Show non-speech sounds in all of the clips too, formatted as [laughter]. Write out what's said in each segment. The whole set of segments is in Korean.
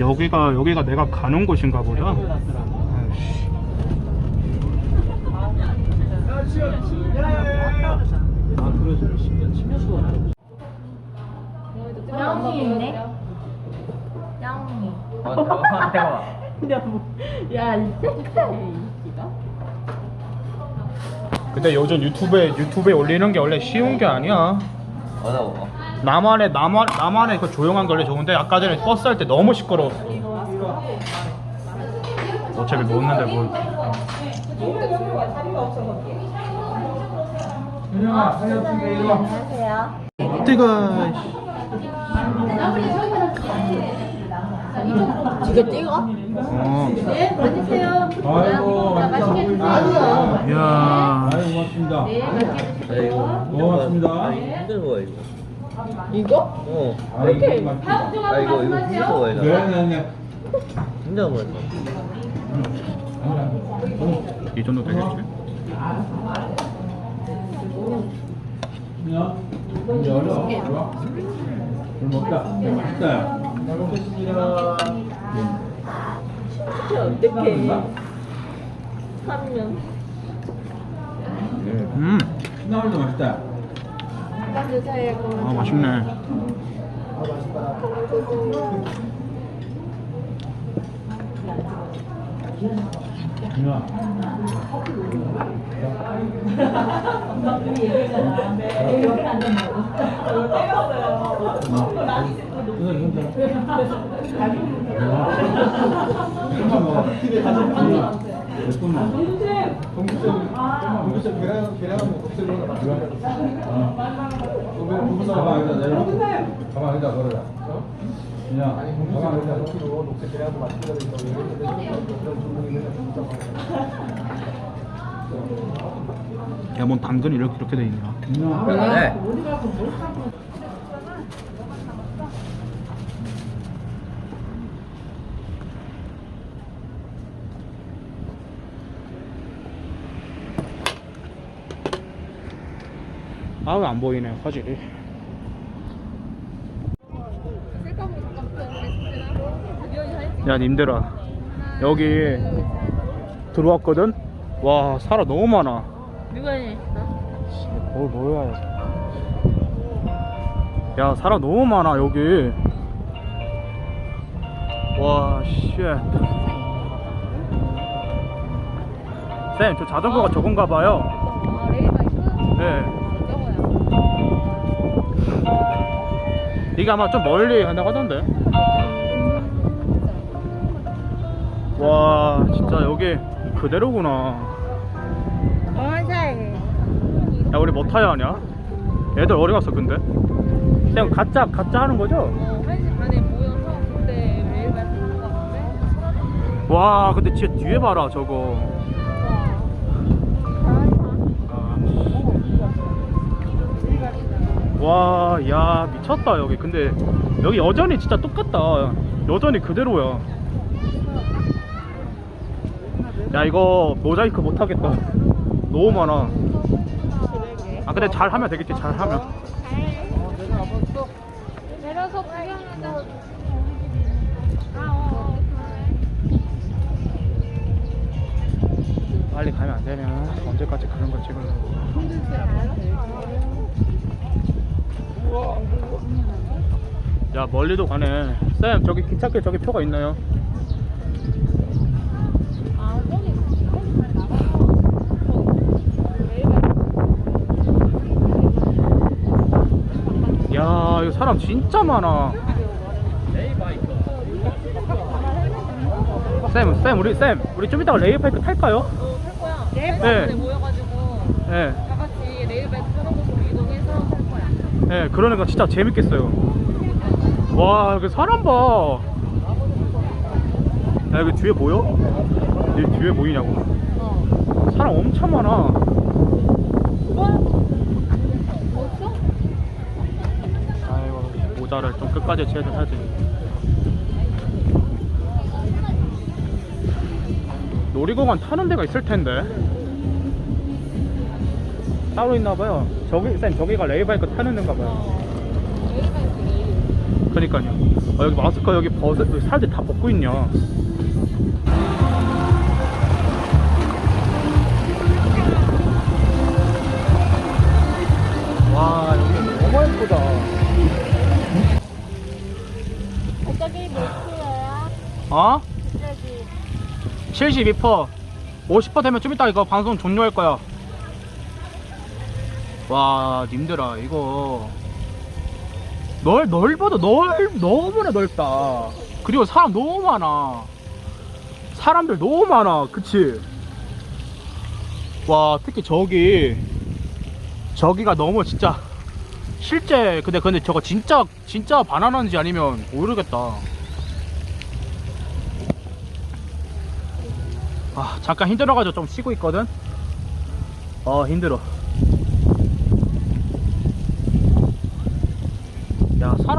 여기가 여기가 내가 가는 곳인가 보다. 아이씨. 아 그래서 10년 10년 수가 양이 있네. 양이. 야, 뭐, 야, 이 새끼야, 근데 요즘 유튜브에 유튜브에 올리는 게 원래 쉬운 게 아니야. 뭐 나만의 나만 나만의 그 조용한 게 원래 좋은데 아까 전에 버스 할 때 너무 시끄러웠어. 어차피 못 오는데 뭘. 안녕하세요. 뜨거. 이거 찍어? 어. 네, 앉으세요. 아이고, 자, 맛있게 드세요. 야. 아이고 고맙습니다. 네, 맛있게 드세요. 고맙습니다. 아 거야 이거 이거? 어 아이고 고맙습니다. 아 이거 이거 이거 네네네. 힘든 거야 이 정도 되겠지? 그냥 이제 얼어. 좋아. 술 먹다. 맛있다. 잘 먹겠습니다. 어떡 해. 3년. 음. 나물도 맛있다. 아 맛있네. 그냥. 가방 여기다 내려놓고 가방 여기다 걸어라 그냥 가방 여기다 놓고 녹색 계란도 맛있게 야뭔 당근이 이렇게 이렇게 돼 있냐? 네 아왜안 보이네 화질이. 야 님들아 여기 들어왔거든. 와 사람 너무 많아. 누가? 뭘 뭐야? 야 사람 너무 많아 여기. 와 쉣. 쌤, 저 자전거가 저건가 봐요. 아? 네. 이게 아마 좀 멀리 한다고 하던데. 와, 진짜 여기 그대로구나. 야, 우리 뭐 타야 하냐? 애들 어디 갔어, 근데? 그냥 가짜, 가짜 하는 거죠? 어, 1시 반에 모여서 그때 레이바 타는 거 같은데? 와, 근데 진짜 뒤에 봐라, 저거. 와, 야, 미쳤다, 여기. 근데 여기 여전히 진짜 똑같다. 여전히 그대로야. 야, 이거 모자이크 못하겠다. 너무 많아. 아, 근데 잘 하면 되겠지, 잘 하면. 내려서 구경하자. 빨리 가면 안 되면 언제까지 그런 걸 찍으려고. 야 멀리도 가네. 쌤 저기 기찻길 저기 표가 있나요? 야 이거 사람 진짜 많아. 쌤, 쌤 우리 쌤 우리 좀 이따가 레이파이크 탈까요? 네. 네. 모여가지고 네, 다 같이 레이바 타는 곳으로 이동해서 탈 거야. 네 그러니까 진짜 재밌겠어요. 와 여기 사람 봐. 야 여기 뒤에 보여? 여기 뒤에 보이냐고. 어. 사람 엄청 많아. 아이고 모자를 좀 끝까지 채워야지. 놀이공원 타는 데가 있을 텐데. 따로 있나 봐요. 저기 쌤 저기가 레이바이크 타는 데인가 봐요. 어. 레이바 있지, 레이바. 그러니까요. 아, 여기 마스크 여기 벗어 여기 살들 다 벗고 있냐. 와 여기 너무 예쁘다. 갑자기 몇 킬로야? 어? 갑자기 72%. 50% 되면 좀 이따 이거 방송 종료할 거야. 와, 님들아, 이거. 넓, 넓어도 넓, 너무나 넓다. 그리고 사람 너무 많아. 사람들 너무 많아. 그치? 와, 특히 저기. 저기가 너무 진짜. 실제, 근데, 근데 저거 진짜, 진짜 바나나인지 아니면 모르겠다. 아 잠깐 힘들어가지고 좀 쉬고 있거든 어 힘들어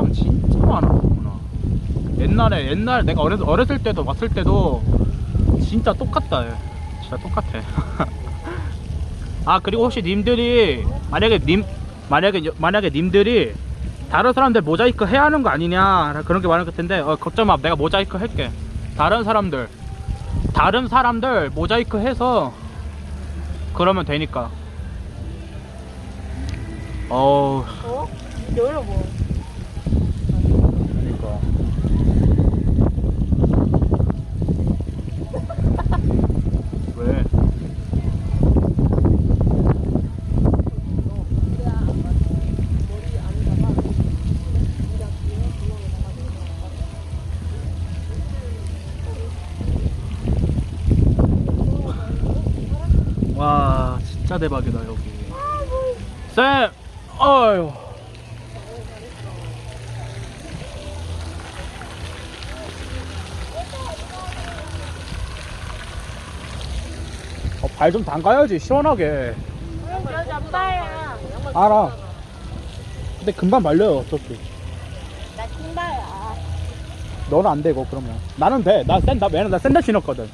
사람 진짜 많았구나 옛날에 옛날 내가 어렸, 어렸을 때도 왔을 때도 진짜 똑같다. 얘. 진짜 똑같아. [laughs] 아 그리고 혹시 님들이 만약에 님 만약에 만약에 님들이 다른 사람들 모자이크 해야 하는 거 아니냐 그런 게 많을 것 같은데 어, 걱정 마. 내가 모자이크 할게. 다른 사람들 다른 사람들 모자이크 해서 그러면 되니까. 어우. 어? 여기로 뭐? 그러니까 왜? 와 진짜 대박이다 여기. 쌤! 어휴 어, 발좀 담가야지 시원하게. 여기 아빠야. 알아. 근데 금방 말려요 어차피. 나 신발야. 너는 안 되고 그러면. 나는 돼나 샌다 왜냐면 나 샌들 신었거든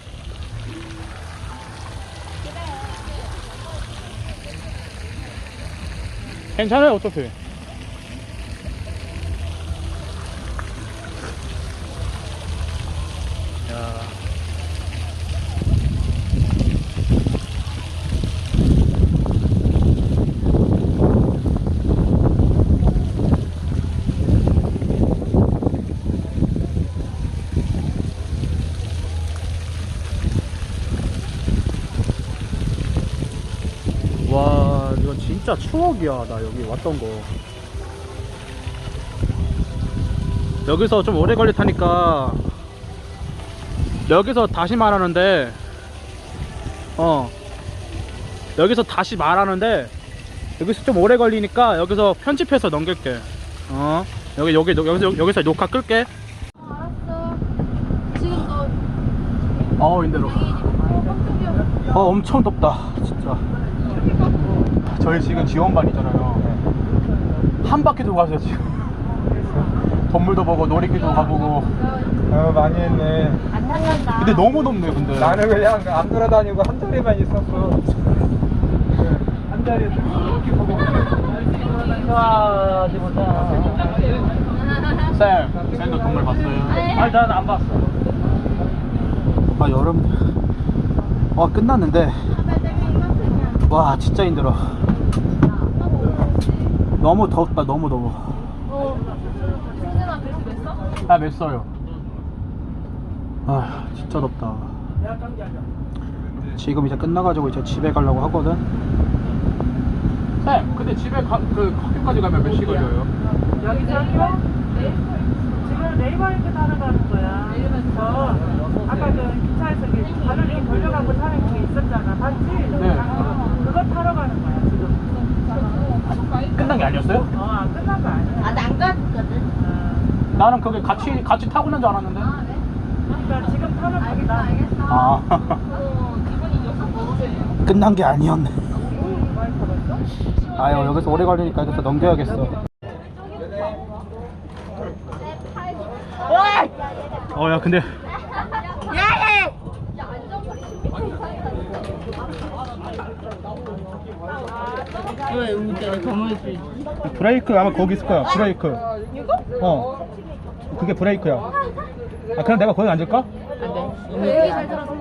괜찮아요 어차피 야. 와 이거 진짜 추억이야. 나 여기 왔던 거. 여기서 좀 오래 걸릴 테니까 여기서 다시 말하는데 어 여기서 다시 말하는데 여기서 좀 오래 걸리니까 여기서 편집해서 넘길게. 어? 여기 여기 여기서 여기서 녹화 끌게. 어, 알았어. 지금 너 어우 힘들어 어 엄청 덥다 진짜 저희 지금 지원반이잖아요. 한 바퀴 돌고 가세요 지금. 건물도 보고 놀이기도 가보고. 어 많이 했네. 안 나간다. 근데 너무 덥네 근데. 나는 그냥 안 돌아다니고 한 자리만 있었어. 한 자리에서 이렇게 보고 와, 어디 보자. 쌤 쌤도 동물 봤어요? 아니, 난안 봤어. 아 여름. 와 끝났는데. 와 진짜 힘들어 너무 덥다 너무 더워 어. 승진아 배수 냈어? 아 맸어요 아 진짜 덥다 지금 이제 끝나가지고 이제 집에 가려고 하거든 쌤 근데 집에 가, 그 학교까지 가면 몇 시간 걸려요? 여기서요? 지금 네이버에서 타러 가는 거야. 저 아까 그 기차에서 그 발을 이렇게 돌려가고 타는 게 있었잖아. 봤지? 네. 그거 타러 가는 거야 지금. 끝난 게 아니었어요? 어, 안 끝난 거 아니야. 아직 안 갔거든. 어, 나는 그게 같이 같이 타고 있는 줄 알았는데 그러니까 지금 타러 간다. 아 어, [laughs] 기분이 여섯 번째. 끝난 게 아니었네 많이 타봤어? 아유 여기서 오래 걸리니까 여기서 넘겨야겠어 어야 근데 왜? 브레이크 아마 거기 있을 거야 브레이크 이거? 어 그게 브레이크야. 아 그냥 내가 거기 앉을까? 얘기 잘 들어서.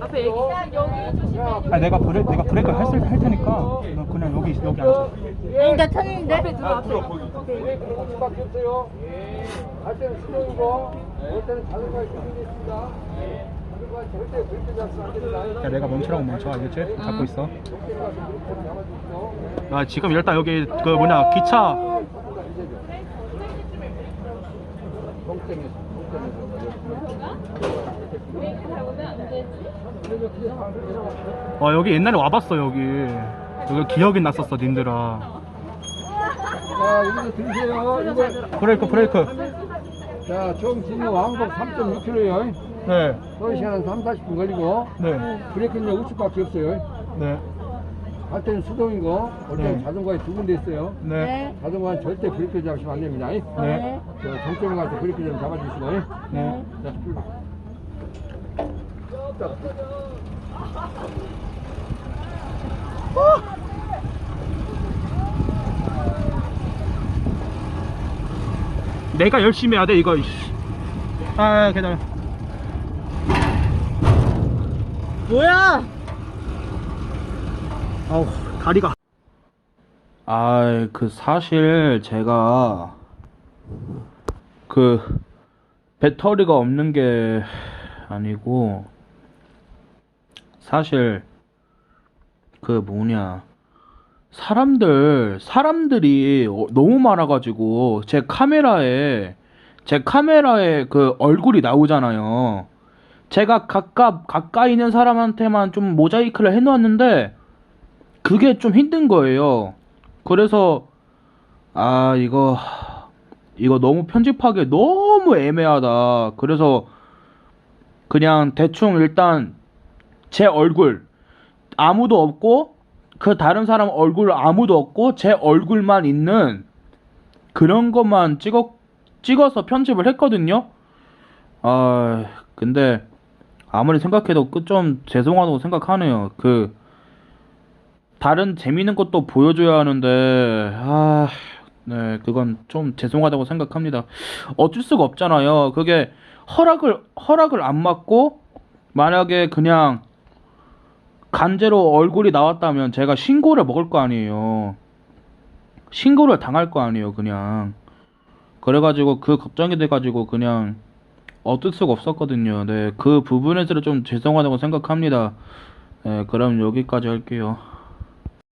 앞에 얘기. 여기 조심해. 아 내가 브레 내가 브레이크 할, 수- 할 테니까 너 그냥 여기 여기 앉아. 그러니까 탔는데 앞에 들어 앞에. 밖에 없어요. 갈 때는 수동이고, 올 때는 자전거에 기준이 있습니다. 야 내가 멈추라고 멈춰 알겠지? 잡고 있어. 아 지금 일단 여기 그 뭐냐 기차 어 여기 옛날에 와봤어 여기 여기 기억이 났었어 님들아 자, 여기서 들으세요. 이거, 브레이크 브레이크 자, 총 지금 왕복 3.6km요. 네네 서울 시간은 3, 40분 걸리고, 브레이크는 우측밖에 없어요. 네, 갈 때는 수동이고, 올 때는 네. 자전거에 두 군데 있어요. 네, 자전거는 절대 브레이크 잡으시면 안 됩니다. 네, 저 정점에 갈때 브레이크 좀 잡아주시고. 네. 자, 출발. 내가 열심히 해야 돼 이거 이씨. 아 괜찮아 뭐야? 아우 다리가 아 그 사실 제가 그 배터리가 없는 게 아니고 사실 그 뭐냐 사람들 사람들이 어- 너무 많아가지고 제 카메라에 제 카메라에 그 얼굴이 나오잖아요. 제가 가까 가까이 있는 사람한테만 좀 모자이크를 해놓았는데 그게 좀 힘든 거예요. 그래서 아 이거 이거 너무 편집하기 너무 애매하다. 그래서 그냥 대충 일단 제 얼굴 아무도 없고 그 다른 사람 얼굴 아무도 없고 제 얼굴만 있는 그런 것만 찍어 찍어서 편집을 했거든요. 아 근데 아무리 생각해도 그좀 죄송하다고 생각하네요. 그 다른 재밌는 것도 보여줘야 하는데 아, 네 그건 좀 죄송하다고 생각합니다. 어쩔 수가 없잖아요. 그게 허락을 허락을 안 받고 만약에 그냥 간제로 얼굴이 나왔다면 제가 신고를 먹을 거 아니에요. 신고를 당할 거 아니에요, 그냥. 그래가지고 그 걱정이 돼가지고 그냥 어쩔 수가 없었거든요. 네, 그 부분에서 좀 죄송하다고 생각합니다. 네, 그럼 여기까지 할게요.